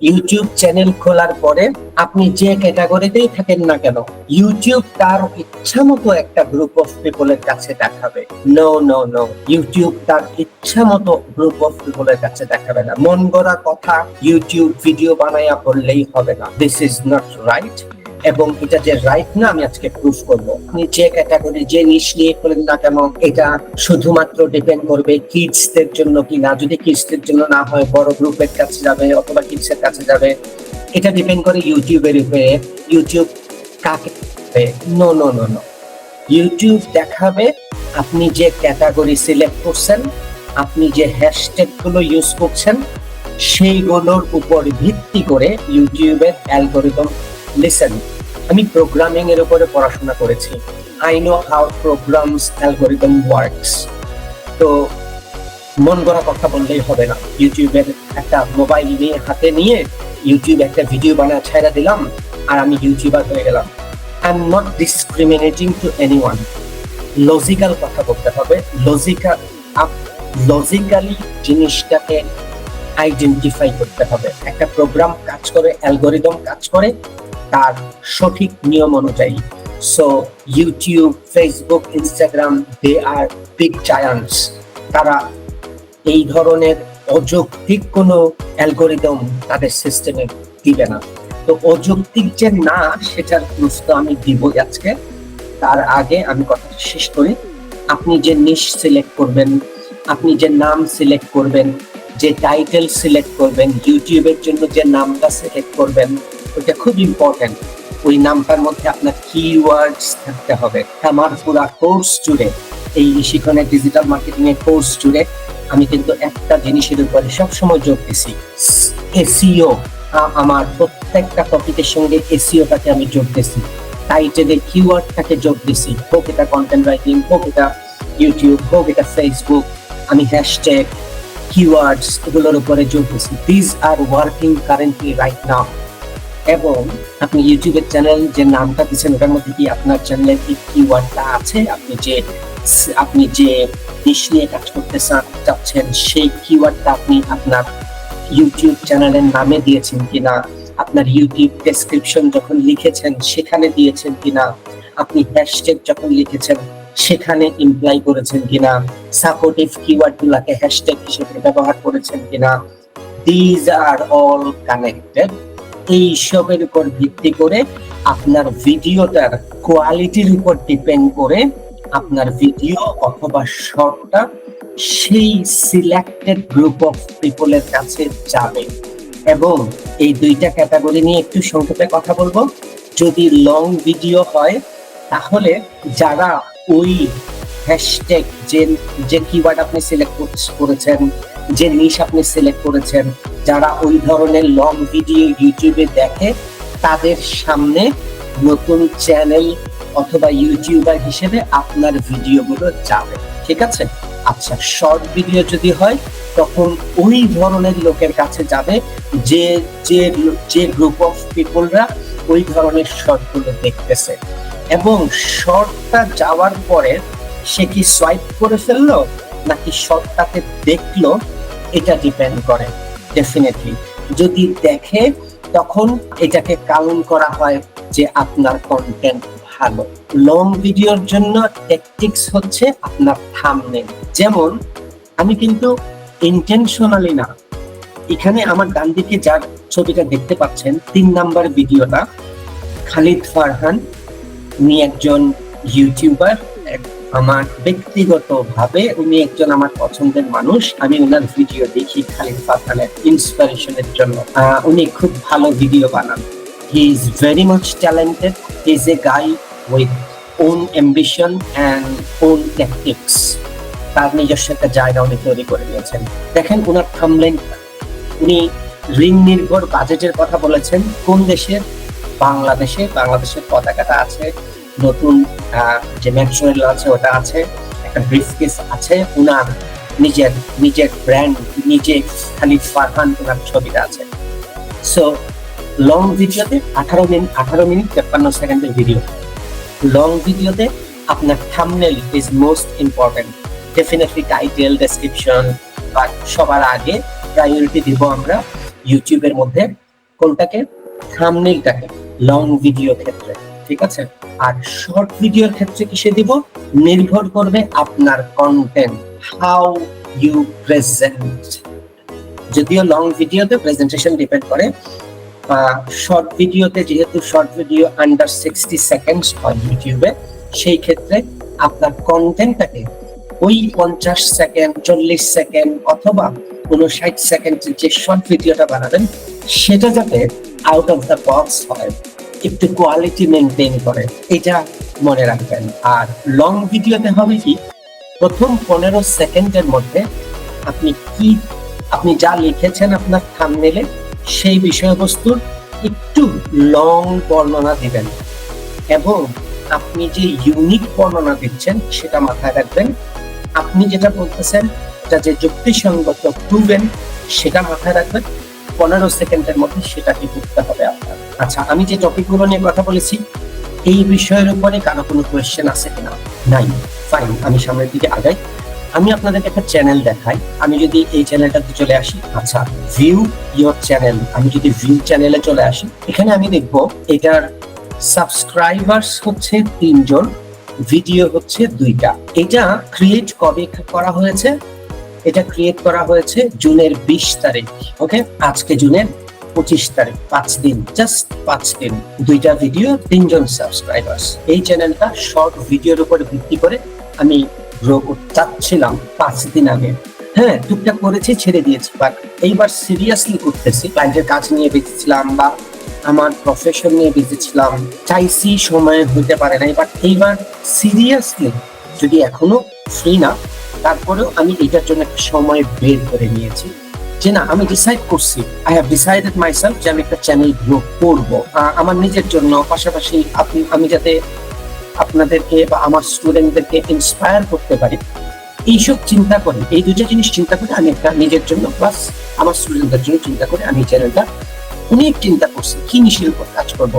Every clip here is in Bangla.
ইউটিউব চ্যানেল খোলার পরে আপনি যে ক্যাটাগরিতেই থাকেন না কেন, ইউটিউব তার ইচ্ছা মতো একটা গ্রুপ অফ পিপলের কাছে দেখাবে। নো নো নো ইউটিউব তার ইচ্ছা মতো গ্রুপ অফ পিপলের কাছে দেখাবে না। মন গড়া কথা ইউটিউব ভিডিও বানাইয়া করলেই হবে না। দিস ইজ নট রাইট এবং এটা যে রাইট না আমি আজকে প্রুফ করব। আপনি যে ক্যাটাগরি যে নিশ নিয়ে করেন না কেন, এটা শুধুমাত্র ডিপেন্ড করবে কিডস দের জন্য কি না যদি কিডস দের জন্য না হয়, বড় গ্রুপের কাছে যাবে অথবা কিডস এর কাছে যাবে। এটা ডিপেন্ড করে ইউটিউবের উপরে। ইউটিউব কাকে no no no no YouTube দেখাবে আপনি যে ক্যাটাগরি সিলেক্ট করছেন, আপনি যে হ্যাশট্যাগগুলো ইউজ করছেন, সেইগুলোর উপর ভিত্তি করে ইউটিউবের অ্যালগোরিদম লিসেন আমি প্রোগ্রামিং এর উপরে পড়াশোনা করেছি। I know how programs algorithm works তো মন গড়া কথা বললেই হবে না। ইউটিউবের একটা মোবাইল নিয়ে হাতে নিয়ে ইউটিউব একটা ভিডিও বানায় ছেড়ে দিলাম আর আমি ইউটিউবার হয়ে গেলাম। I am not discriminating to any one logical কথা বলতে হবে। লজিক্যাল লজিক্যালি জিনিসটাকে আইডেন্টিফাই করতে হবে। একটা প্রোগ্রাম কাজ করে অ্যালগোরিদম কাজ করে, তার সঠিক নিয়ম অনুযায়ী। So YouTube Facebook Instagram they are big giants তারা এই ধরনের অযৌক্তিক কোনো অ্যালগোরিদম তাদের সিস্টেমে দিবে না। তো অযৌক্তিক যে না, সেটার প্রশ্ন আমি দিব আজকে। তার আগে আমি কথাটা শেষ করি। আপনি যে নিশ সিলেক্ট করবেন, আপনি যে নাম সিলেক্ট করবেন, যে টাইটেল সিলেক্ট করবেন ইউটিউবের জন্য যে নামটা সিলেক্ট করবেন ওটা খুব ইম্পর্টেন্ট ওই নামটার মধ্যে আপনার কিওয়ার্ডস থাকতে হবে। আমার পুরা কোর্স জুড়ে, এই শিখনে ডিজিটাল মার্কেটিং এর কোর্স জুড়ে আমি কিন্তু একটা জিনিসের উপরে সবসময় জোর দিছি। এসিও আমার প্রত্যেকটা টপিকের সঙ্গে এসিওটাকে আমি যোগ দিছি। টাইটেলে কিওয়ার্ডটাকে যোগ দিছি। হোক এটা কন্টেন্ট রাইটিং হোক এটা ইউটিউব হোক এটা ফেসবুক আমি হ্যাশট্যাগ কিওয়ার্ডস এগুলোর উপরে যোগ দিছি। This are working currently right now এবং আপনি ইউটিউবের চ্যানেল যে নামটা দিচ্ছেন ওটার মধ্যে কি আপনার চ্যানেলের কি কিওয়ার্ডটা আছে? আপনি যে আপনি যে নিশ নিয়ে কাজ করতে চাচ্ছেন সেই কিওয়ার্ডটা আপনি আপনার ইউটিউব চ্যানেলের নামে দিয়েছেন কিনা, আপনার ইউটিউব ডেসক্রিপশন যখন লিখেছেন, সেখানে দিয়েছেন কিনা, আপনি হ্যাশট্যাগ যখন লিখেছেন, সেখানে ইমপ্লাই করেছেন কিনা সাপোর্টিভ কিওয়ার্ড গুলাকে হ্যাশট্যাগ হিসেবে ব্যবহার করেছেন কিনা দিজ আর অল কানেক্টেড এইসবের উপর ভিত্তি করে আপনার ভিডিওটার কোয়ালিটির উপর ডিপেন্ড করে আপনার ভিডিও অথবা শর্টটা সেই সিলেক্টেড গ্রুপ অফ পিপলের কাছে যাবে। এবং এই দুইটা ক্যাটাগরি নিয়ে একটু সংক্ষেপে কথা বলব। যদি লং ভিডিও হয়, তাহলে যারা ওই হ্যাশট্যাগ যে যে কিওয়ার্ড আপনি সিলেক্ট করেছেন, যে নিশ আপনি সিলেক্ট করেছেন, যারা ওই ধরনের লং ভিডিও ইউটিউবে দেখে, তাদের সামনে নতুন চ্যানেল অথবা ইউটিউবার হিসেবে আপনার ভিডিওগুলো যাবে, ঠিক আছে? আচ্ছা শর্ট ভিডিও যদি হয়, তখন ওই ধরনের লোকের কাছে যাবে, যে যে যে গ্রুপ অফ পিপলরা ওই ধরনের শর্টগুলো দেখতেছে। এবং শর্টটা যাওয়ার পরে সে কি সোয়াইপ করে ফেলল, নাকি শর্টটাকে দেখল, এটা ডিপেন্ড করে ডেফিনেটলি যদি দেখে, তখন এটাকে কাউন্ট করা হয় যে আপনার কন্টেন্ট ভালো লং ভিডিওর জন্য টেকটিক্স হচ্ছে আপনার থামনেল যেমন, আমি কিন্তু ইন্টেনশনালি না। এখানে আমার ডান দিকে যার ছবিটা দেখতে পাচ্ছেন, তিন নাম্বার ভিডিওটা খালিদ ফারহান, উনি একজন ইউটিউবার আমার ব্যক্তিগত ভাবে উনি একজন আমার পছন্দের মানুষ। আমি ওনার ভিডিও দেখি খালিদ ফারহানের ইন্সপিরেশনের জন্য। উনি খুব ভালো ভিডিও বানান। He is very much talented he is a guy with own ambition and own tactics তার নিজস্ব একটা জায়গা উনি তৈরি করে নিয়েছেন দেখেন ওনার থামলেন উনি ঋণ নির্ভর বাজেটের কথা বলেছেন। কোন দেশের? বাংলাদেশে। বাংলাদেশের পতাকাটা আছে। নতুন যে ম্যাটেরিয়াল আছে, ওটা আছে। একটা ব্রিফকেস আছে। উনার নিজের নিজের ব্র্যান্ড নিজে খালি ফারহান ওনার ছবিটা আছে। সো লং ভিডিওতে আঠারো মিনিট আঠারো মিনিট, তেপ্পান্ন সেকেন্ডের ভিডিও লং ভিডিওতে আপনার thumbnail is most important definitely title description বা সবার আগে প্রায়োরিটি দিব আমরা ইউটিউবের মধ্যে কোনটাকে? থামনেলটাকে লং ভিডিও ক্ষেত্রে, ঠিক আছে? আর শর্ট ভিডিওর ক্ষেত্রে কিসে দিব? নির্ভর করবে আপনার কন্টেন্ট হাউ ইউ প্রেজেন্ট যদিও লং ভিডিওতে প্রেজেন্টেশন ডিপেন্ড করে শর্ট ভিডিওতে যেহেতু short video under sixty seconds হয় ইউটিউবে সেই ক্ষেত্রে আপনার কন্টেন্টটাকে ওই পঞ্চাশ সেকেন্ড চল্লিশ সেকেন্ড অথবা উনষাট সেকেন্ড যে শর্ট ভিডিওটা বানাবেন, সেটা যাতে আউট অফ দ্য বক্স হয়, একটু কোয়ালিটি মেনটেন করে, এটা মনে রাখবেন। আর লং ভিডিওতে হবে কি, প্রথম পনেরো সেকেন্ডের মধ্যে আপনি কি, আপনি যা লিখেছেন আপনার থামনেলে সেই বিষয়বস্তুর একটু লং বর্ণনা দিবেন। এবং আপনি যে ইউনিক বর্ণনা দিচ্ছেন, সেটা মাথায় রাখবেন। আপনি যেটা বলতেছেন, এটা যে যুক্তিসঙ্গত প্রুভেন সেটা মাথায় রাখবেন। পনেরো সেকেন্ডের মধ্যে সেটাকে করতে হবে আপনার। আচ্ছা আমি যে টপিকগুলো নিয়ে কথা বলেছি, এই বিষয়ের উপরে কারও কোনো কোয়েশ্চেন আছে কিনা? নাই। ফাইন আমি সামনের দিকে আগাই। আমি আপনাদেরকে একটা চ্যানেল দেখাই। আমি যদি এই চ্যানেলটাতে চলে আসি আচ্ছা ভিউ ইয়োর চ্যানেল আমি যদি ভিউ চ্যানেলে চলে আসি, এখানে আমি দেখব এটার সাবস্ক্রাইবার্স হচ্ছে তিনজন ভিডিও হচ্ছে দুইটা। এটা ক্রিয়েট কবে করা হয়েছে? এটা ক্রিয়েট করা হয়েছে জুনের বিশ তারিখ ওকে আজকে জুনের পঁচিশ তারিখ, পাঁচ দিন জাস্ট পাঁচ দিন। দুইটা ভিডিও তিনজন সাবস্ক্রাইবার্স এই চ্যানেলটা শর্ট ভিডিওর উপর ভিত্তি করে আমি গ্রো চাচ্ছিলাম পাঁচ দিন আগে। হ্যাঁ টুকটাক করেছি, ছেড়ে দিয়েছি। বাট এইবার সিরিয়াসলি করতেছি। ক্লায়েন্টের কাজ নিয়ে বেঁচেছিলাম বা আমার প্রফেশন নিয়ে বেঁচেছিলাম চাইছি সময় হইতে পারে না বাট এইবার সিরিয়াসলি যদি এখনও ফ্রি না, তারপরেও আমি এটার জন্য একটা সময় বের করে নিয়েছি। যে না, আমি ডিসাইড করছি। আই হ্যাভ ডিসাইডেড মাইসেলফ যে আমি একটা চ্যানেল গ্রো করব। আমার নিজের জন্য। পাশাপাশি আপনি, আমি যাতে আপনাদেরকে বা আমার স্টুডেন্টদেরকে ইন্সপায়ার করতে পারি, এইসব চিন্তা করে, এই দুটো জিনিস চিন্তা করে আমি একটা নিজের জন্য প্লাস আমার স্টুডেন্টদের জন্য চিন্তা করে আমি চ্যানেলটা অনেক চিন্তা করছি, কি নিশের উপর কাজ করব।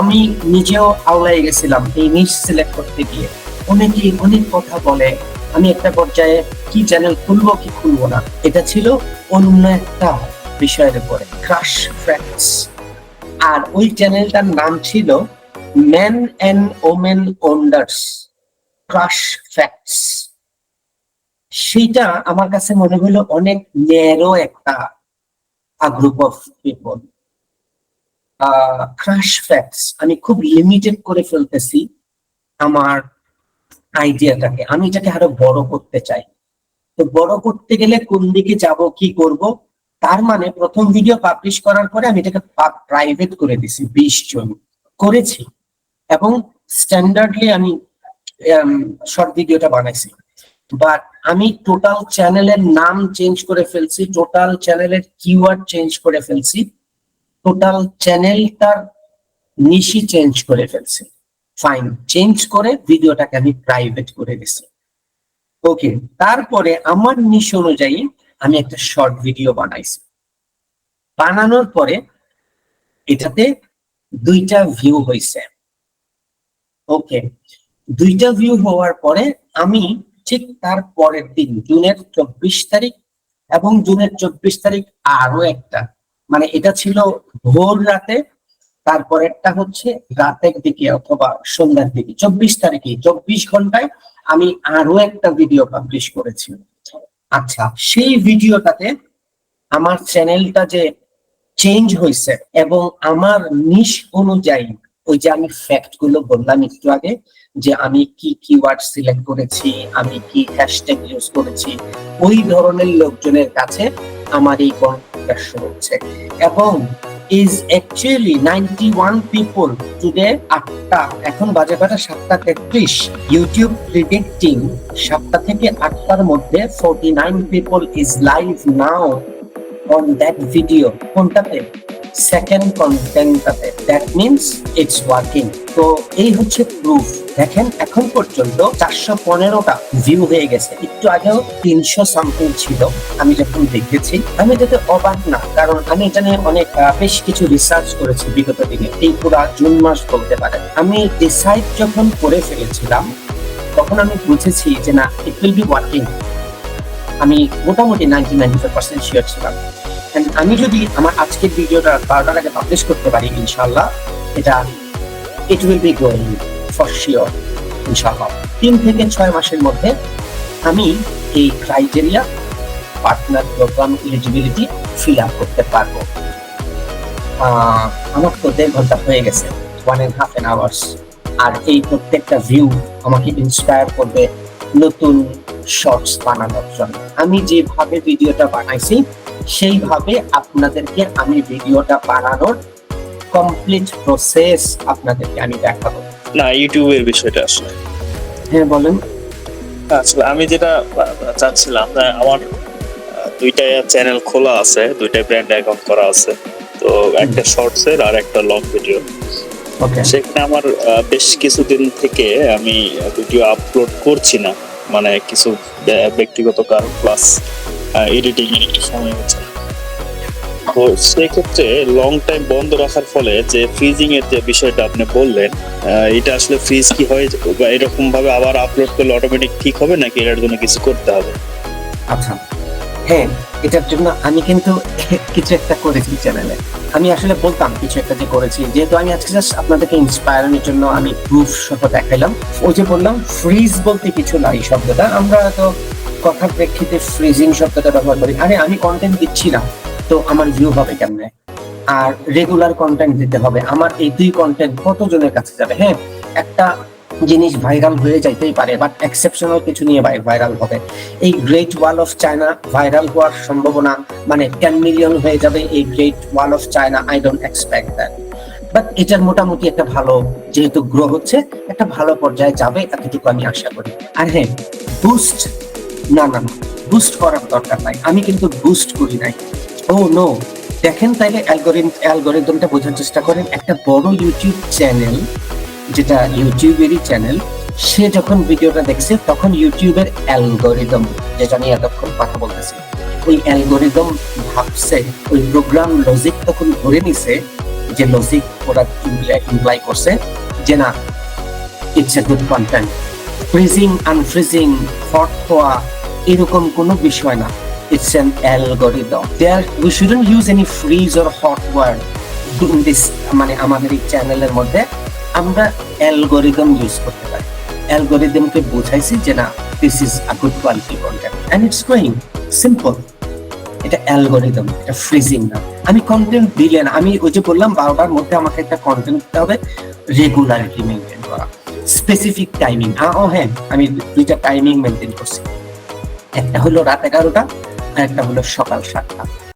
আমি নিজেও আওলাই গেছিলাম এই নিশ সিলেক্ট করতে গিয়ে। অনেকেই অনেক কথা বলে, আমি একটা পর্যায়ে কি চ্যানেল খুলবো, কি খুলবো না, এটা ছিল অন্য একটা বিষয়ের উপরে ক্রাশ ফ্যাক্টস আর ওই চ্যানেলটার নাম ছিল man and women wonders crush facts সেটা আমার কাছে মনে হলো অনেক ন্যারো একটা group of people crush facts আমি খুব লিমিটেড করে ফেলতেছি আমার আইডিয়াটাকে আমি এটাকে আরও বড় করতে চাই। তো বড় করতে গেলে কোন দিকে যাব, কি করব? তার মানে প্রথম ভিডিও পাবলিশ করার পরে আমি এটাকে প্রাইভেট করে দিছি, বিশ জন। করেছি। এবং স্ট্যান্ডার্ডলি আমি শর্ট ভিডিওটা বানাইছি। বাট আমি টোটাল চ্যানেলের নাম চেঞ্জ করে ফেলছি টোটাল চ্যানেলের কিওয়ার্ড চেঞ্জ করে ফেলছি টোটাল চ্যানেলটার নিশি চেঞ্জ করে ফেলছি। ফাইন চেঞ্জ করে ভিডিওটাকে আমি প্রাইভেট করে দিছি। ওকে তারপরে আমার নিশ অনুযায়ী আমি একটা শর্ট ভিডিও বানাইছি। বানানোর পরে এটাতে দুইটা ভিউ হয়েছে ওকে দুইটা ভিউ হওয়ার পরে আমি ঠিক তার পরের দিন, জুনের চব্বিশ তারিখ এবং জুনের চব্বিশ তারিখ আরও একটা মানে এটা ছিল ভোর রাতে, তারপরেরটা হচ্ছে রাতের দিকে অথবা সন্ধ্যার দিকে, চব্বিশ তারিখে, চব্বিশ ঘন্টায় আমি আরও একটা ভিডিও পাবলিশ করেছি। আচ্ছা সেই ভিডিওটাতে আমার চ্যানেলটা যে চেঞ্জ হয়েছে এবং আমার নিশ অনুযায়ী ওই যে আমি ফ্যাক্টগুলো বললাম একটু আগে, যে আমি কি কিওয়ার্ড সিলেক্ট করেছি, আমি কি হ্যাশট্যাগ ইউজ করেছি, ওই ধরনের লোকজনের কাছে আমার এই কন্টেন্টটা হচ্ছে এবং is actually ninety one people today আটটা, এখন বাজে বাজে সাতটা তেত্রিশ ইউটিউব প্রিডিক্টিং সাতটা থেকে আটটার মধ্যে forty nine people is live now on that video কোনটাতে? সেকেন্ড কন্টেন্টটাতে দ্যাট মিনস ইটস ওয়ার্কিং তো এই হচ্ছে প্রুফ দেখেন, এখন পর্যন্ত চারশো পনেরোটা ভিউ হয়ে গেছে। একটু আগেও তিনশো সামথিং ছিল, আমি যখন দেখেছি, আমি এটাতে অবাক না। কারণ আমি এটা নিয়ে অনেক বেশ কিছু রিসার্চ করেছি বিগত দিনে। এই পুরা জুন মাস বলতে পারেন। আমি ডিসাইড যখন করে ফেলেছিলাম, তখন আমি বুঝেছি যে না ইট উইল বি ওয়ার্কিং আমি মোটামুটি ninety ninety five percent sure ছিলাম। And আমি যদি আমার আজকের ভিডিওটা বারোটার আগে পাবলিশ করতে পারি ইনশাল্লাহ এটা it will be going for sure ইনশাল্লাহ তিন থেকে ছয় মাসের মধ্যে আমি এই criteria partner program eligibility fill up করতে পারব। আমার তো দেড় ঘণ্টা হয়ে গেছে one and half an hours আর এই প্রত্যেকটা ভিউ আমাকে ইন্সপায়ার করবে নতুন শর্টস বানানোর জন্য। আমি যেভাবে ভিডিওটা বানাইছি সেইভাবে আপনাদেরকে আমি ভিডিওটা বানানোর কমপ্লিট প্রসেস আপনাদেরকে আমি দেখাবো। না ইউটিউবের বিষয়টা আসলে। হ্যাঁ বলেন। আসলে আমি যেটা চাচ্ছিলাম আমার দুইটা চ্যানেল খোলা আছে দুইটা ব্র্যান্ড অ্যাকাউন্ট করা আছে। তো একটা শর্টস এর আর একটা লং ভিডিও সেখানে আমার বেশ কিছুদিন থেকে আমি ভিডিও আপলোড করছি না। মানে কিছু ব্যক্তিগত কারণ প্লাস এডিটিং এর একটু সময় হচ্ছে। তো সেক্ষেত্রে লং টাইম বন্ধ রাখার ফলে যে ফ্রিজিং এর যে বিষয়টা আপনি বললেন এটা আসলে ফ্রিজ কি হয় বা এরকম ভাবে আবার আপলোড করলে অটোমেটিক ঠিক হবে নাকি এটার জন্য কিছু করতে হবে? আচ্ছা। হ্যাঁ এটার জন্য আমি কিন্তু কিছু একটা করেছি চ্যানেলে আমি আসলে বলতাম কিছু একটা যে করেছি, যেহেতু আমি আজকে জাস্ট আপনাদেরকে ইন্সপায়ারের জন্য আমি প্রুফ সহ দেখাইলাম। ওই যে বললাম ফ্রিজ বলতে কিছু নাই শব্দটা। আমরা তো কথার প্রেক্ষিতে ফ্রিজিং শব্দটা ব্যবহার করি। আরে, আমি কন্টেন্ট দিচ্ছি না, তো আমার ভিউ হবে কেমনে? আর রেগুলার কন্টেন্ট দিতে হবে। আমার এই দুই কন্টেন্ট কতজনের কাছে যাবে? হ্যাঁ একটা জিনিস ভাইরাল হয়ে যাইতেই পারে বাট এক্সেপশনাল কিছু নিয়ে ভাইরাল হবে। এই great wall of China viral হওয়ার সম্ভাবনা মানে টেন মিলিয়ন হয়ে যাবে এই great wall of China I don't expect that but এটার মোটামুটি একটা ভালো যেহেতু গ্রো হচ্ছে, একটা ভালো পর্যায়ে যাবে এতটুকু আমি আশা করি। আর হ্যাঁ বুস্ট না না বুস্ট করার দরকার নাই। আমি কিন্তু বুস্ট করি নাই। ও নো দেখেন তাইলে অ্যালগোরিদম অ্যালগোরিদমটা বোঝার চেষ্টা করেন, একটা বড় ইউটিউব চ্যানেল যেটা ইউটিউবেরই চ্যানেল সে যখন ভিডিওটা দেখছে, তখন ইউটিউবের অ্যালগোরিদম যেটা নিয়ে এতক্ষণ কথা বলতেছি, ওই অ্যালগোরিদম ভাবছে, ওই প্রোগ্রাম লজিক তখন ধরে নিছে যে লজিক ওরা ইমপ্লাই করছে যে না it's a good content freezing unfreezing hot হওয়া এরকম কোনো বিষয় না। It's an algorithm there we shouldn't use any freeze or hot word মানে আমাদের এই চ্যানেলের মধ্যে। আমরা অ্যালগোরিদম ইউজ করতে পারি। অ্যালগোরিদমকে বোঝাইছি যে না this is a good quality content and it's going simple এটা অ্যালগোরিদম এটা ফ্রিজিং না। আমি কন্টেন্ট দিলে না, আমি ওই যে বললাম, বারোটার মধ্যে আমাকে একটা কন্টেন্ট দিতে হবে রেগুলারিটি মেনটেন করা। স্পেসিফিক টাইমিং ও হ্যাঁ আমি দুইটা টাইমিং মেনটেন করছি। একটা হলো রাত এগারোটা, আর একটা হলো সকাল সাতটা।